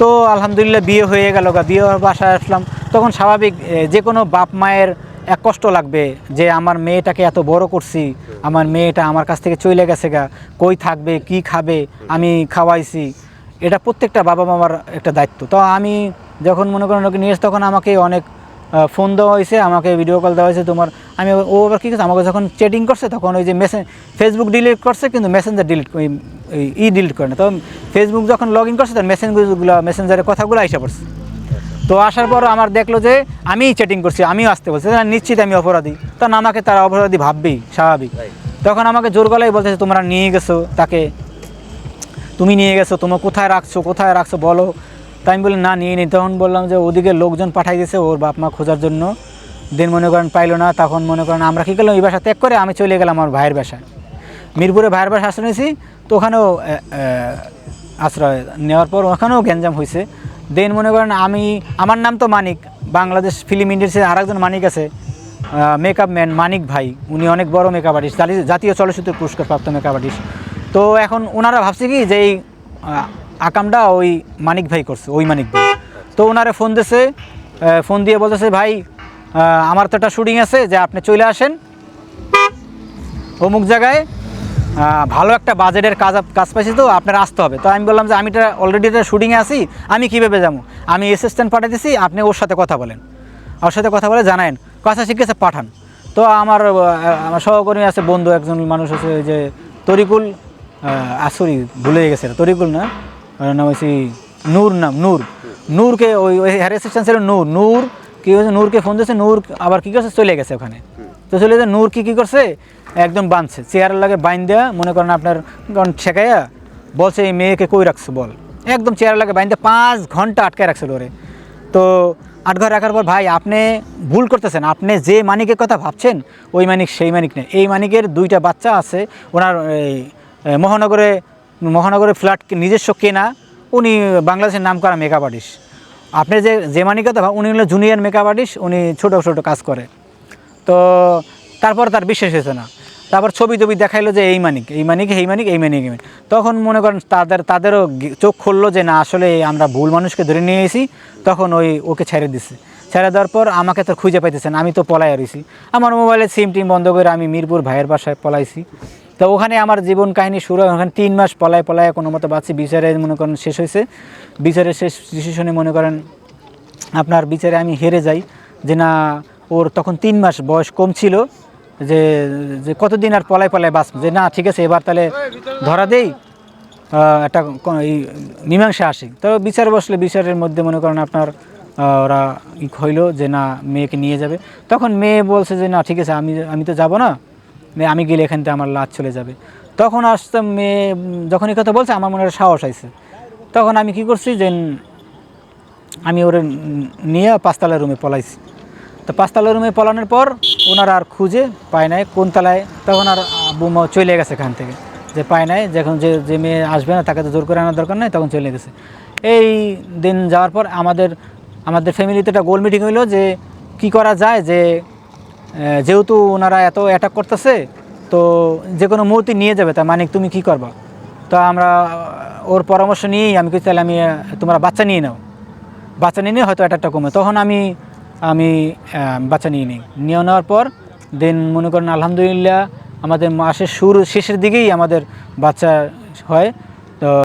তো আলহামদুলিল্লাহ বিয়ে হয়ে গেল গা, বিয়ে বাসায় আসলাম। তখন স্বাভাবিক যে কোনো বাপ মায়ের এক কষ্ট লাগবে যে আমার মেয়েটাকে এত বড় করছি, আমার মেয়েটা আমার কাছ থেকে চলে গেছে গা, কই থাকবে, কি খাবে, আমি খাওয়াইছি। এটা প্রত্যেকটা বাবা মামার একটা দায়িত্ব। তো আমি যখন মনে করেন ওকে নিয়ে তখন আমাকে অনেক ফোন দেওয়া হয়েছে আমাকে ভিডিও কল দেওয়া হয়েছে তোমার। আমি ও আবার কী করছে আমাকে যখন চ্যাটিং করছে তখন ওই যে মেসেজ ফেসবুক ডিলিট করছে কিন্তু মেসেঞ্জার ডিলিট ই ডিলিট করে না। তো ফেসবুক যখন লগ ইন করছে তখন মেসেঞ্জগুলো মেসেঞ্জারের কথাগুলো আইসা পড়ছে। তো আসার পর আমার দেখল যে আমিই চ্যাটিং করছি আমিও আসতে বলছি। নিশ্চিত আমি অপরাধী। তখন আমাকে তারা অপরাধী ভাববেই স্বাভাবিক। তখন আমাকে জোর গলায় বলতেছে তোমরা নিয়ে গেছো তাকে। তুমি নিয়ে গেছো তোমার কোথায় রাখছো কোথায় রাখছো বলো। তাই আমি বললাম, না, নিয়ে নিই তখন বললাম যে, ওদিকে লোকজন পাঠাই দিয়েছে ওর বাপ মা খোঁজার জন্য। দিন মনে করেন পাইলো না, তখন মনে করেন আমরা কী করলাম, এই বাসা ত্যাগ করে আমি চলে গেলাম আমার ভাইয়ের বাসায়। মিরপুরে ভাইয়ের বাসা আশ্রয় নিয়েছি, তো ওখানেও আশ্রয় নেওয়ার পর ওখানেও গ্যাঞ্জাম হয়েছে। দেন মনে করেন আমি, আমার নাম তো মানিক, বাংলাদেশ ফিল্ম ইন্ডাস্ট্রির আরেকজন মানিক আছে মেকআপ ম্যান মানিক ভাই। উনি অনেক বড় মেকআপ আর্টিস্ট জাতীয় চলচ্চিত্র পুরস্কার প্রাপ্ত মেকআপ আর্টিস্ট তো এখন ওনারা ভাবছে কি যে এই আকামটা ওই মানিক ভাই করছে, ওই মানিক ভাই। তো ওনারে ফোন দিয়েছে ফোন দিয়ে বলতেছে, ভাই আমার তো একটা শুটিং আছে, যে আপনি চলে আসেন অমুক জায়গায়। ভালো একটা বাজেটের কাজ কাজ পাইছি তো, আপনার আসতে হবে। তো আমি বললাম যে, আমি এটা অলরেডি এটা শুটিংয়ে আছি, আমি কীভাবে যাব? আমি অ্যাসিস্ট্যান্ট পাঠাইতেছি আপনি ওর সাথে কথা বলেন। ওর সাথে কথা বলে জানায়েন, কথা শিখেছে পাঠান। তো আমার আমার সহকর্মী আছে, বন্ধু একজন মানুষ আছে যে তরিকুল আসরি ভুলে গেছে তরিকুল না? ওর নাম হচ্ছে নূর নাম নূর। নূরকে ওই ওই হেয়ার অ্যাসিস্ট্যান্ট ছিল নূর। নূর কী হয়েছে? নূরকে ফোন দিয়েছে নূর আবার কী করছে? চলে গেছে ওখানে। তো চলে গেছে নূর কী কী করছে? একদম বাঁধছে। চেয়ারের লাগে বাইন দেওয়া মনে করেন আপনার কারণ ঠেকাইয়া বলছে এই মেয়েকে কই রাখছো বল? একদম চেয়ারের লাগে বাইন দিয়ে পাঁচ ঘণ্টা আটকায় রাখছিল ওরে। তো আট ঘর রাখার পর ভাই আপনি ভুল করতেছেন। আপনি যে মানিকের কথা ভাবছেন ওই মানিক সেই মানিক নেই। এই মানিকের দুইটা বাচ্চা আছে ওনার এই, মহানগরে মহানগরে ফ্ল্যাট নিজস্ব কেনা, উনি বাংলাদেশের নাম করা মেকআপ আর্টিস্ট আপনি যে যে মানিকের কথা উনি হলো জুনিয়র মেকআপ আর্টিস্ট উনি ছোটো ছোটো কাজ করে। তো তারপর তার বিশ্বাস হয়েছে না। তারপর ছবি টবি দেখাইলো যে এই মানিক এই মানিক এই মানিক এই মানিক, এই তখন মনে করেন তাদের, তাদেরও চোখ খুললো যে না, আসলে আমরা ভুল মানুষকে ধরে নিয়ে এসেছি। তখন ওই ওকে ছেড়ে দিছে। ছেড়ে দেওয়ার পর আমাকে তো খুঁজে পাইতেছেন আমি তো পলাই রয়েছি আমার মোবাইলে সিম টিম বন্ধ করে আমি মিরপুর ভাইয়ের বাসায় পলাইছি। তো ওখানে আমার জীবন কাহিনী শুরু হয়, ওখানে তিন মাস পলায় পলায় কোনো মতো বাঁচি, বিচারে মনে করেন শেষ হয়েছে। বিচারের শেষ ডিসিশনে মনে করেন আপনার বিচারে আমি হেরে যাই, যে না, ওর তখন তিন মাস বয়স কম ছিল, যে যে কতদিন আর পলায় পলায় বাঁচ যে না, ঠিক আছে, এবার তাহলে ধরা দেই একটা এই মীমাংসা আসি। তো বিচার বসলে, বিচারের মধ্যে মনে করেন আপনার ওরা হইল যে না, মেয়েকে নিয়ে যাবে। তখন মেয়ে বলছে যে না, ঠিক আছে, আমি আমি তো যাব না আমি গেলে এখান থেকে আমার লাজ চলে যাবে। তখন আসতে মেয়ে, যখন এই কথা বলছে, আমার মনে হয় সাহস আইছে। তখন আমি কি করছি যে, আমি ওরে নিয়ে পাঁচতলা রুমে পলাইছি। তো পাঁচতলা রুমে পলানোর পর ওনারা আর খুঁজে পায় নাই কোন তলায়। তখন আর বোমা চলে গেছে এখান থেকে। যে পায় নাই যখন যে যে মেয়ে আসবে না, তাকে তো জোর করে আনার দরকার নাই, তখন চলে গেছে। এই দিন যাওয়ার পর আমাদের আমাদের ফ্যামিলিতে একটা গোল মিটিং হইল যে, কি করা যায় যে যেহেতু ওনারা এত অ্যাটাক করতেছে, তো যে কোনো মুহূর্তে নিয়ে যাবে। তা মানিক, তুমি কি করবা? তো আমরা ওর পরামর্শ নিয়েই আমি কি তাহলে আমি তোমরা বাচ্চা নিয়ে নাও। বাচ্চা নিয়ে নিয়ে হয়তো অ্যাটাকটা কমে। তখন আমি আমি বাচ্চা নিয়ে নিই। নিয়ে নেওয়ার পর, দেন মনে করেন আলহামদুলিল্লাহ আমাদের মাসের শুরু, শেষের দিকেই আমাদের বাচ্চা হয়। তো